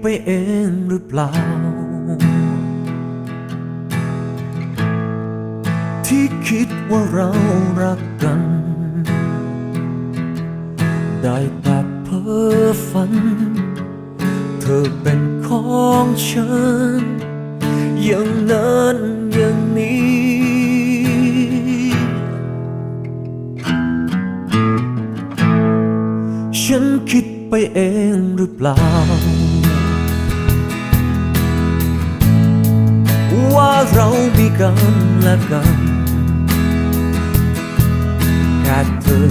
ไปเองหรือเปล่า ที่คิดว่าเรารักกัน ได้แต่เพ้อฝัน เธอเป็นของฉัน อย่างนั้นอย่างนี้ฉันคิดไปเองหรือเปล่า กันและกันแค่เธอ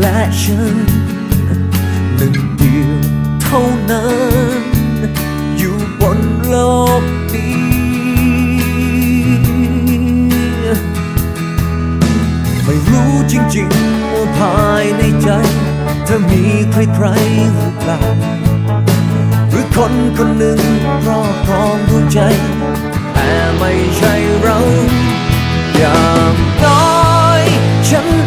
และฉันหนึ่งเดียวเท่านั้น อยู่บนโลกนี้ไม่รู้จริงๆว่าภายในใจ เธอมีใครๆหรือเปล่าหรือคนคนหนึ่งครอบครองดวงใจ ใช่เรา อย่างน้อยฉัน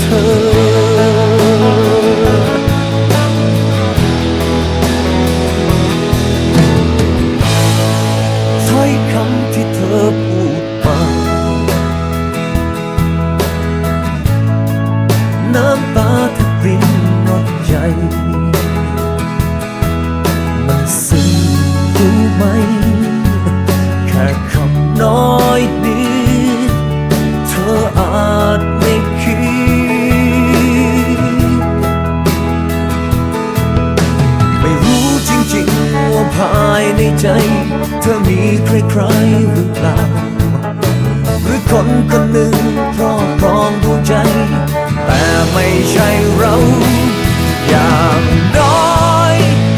เใจ เธอมีใครๆหรือเปล่า หรือคนคนหนึ่งพรอบครองดวงใจ แต่ไม่ใช่เรา อย่างน้อย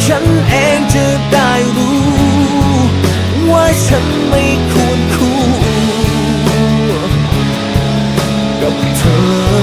ฉันเองจะได้รู้ ว่าฉันไม่ควรคู่กับเธอ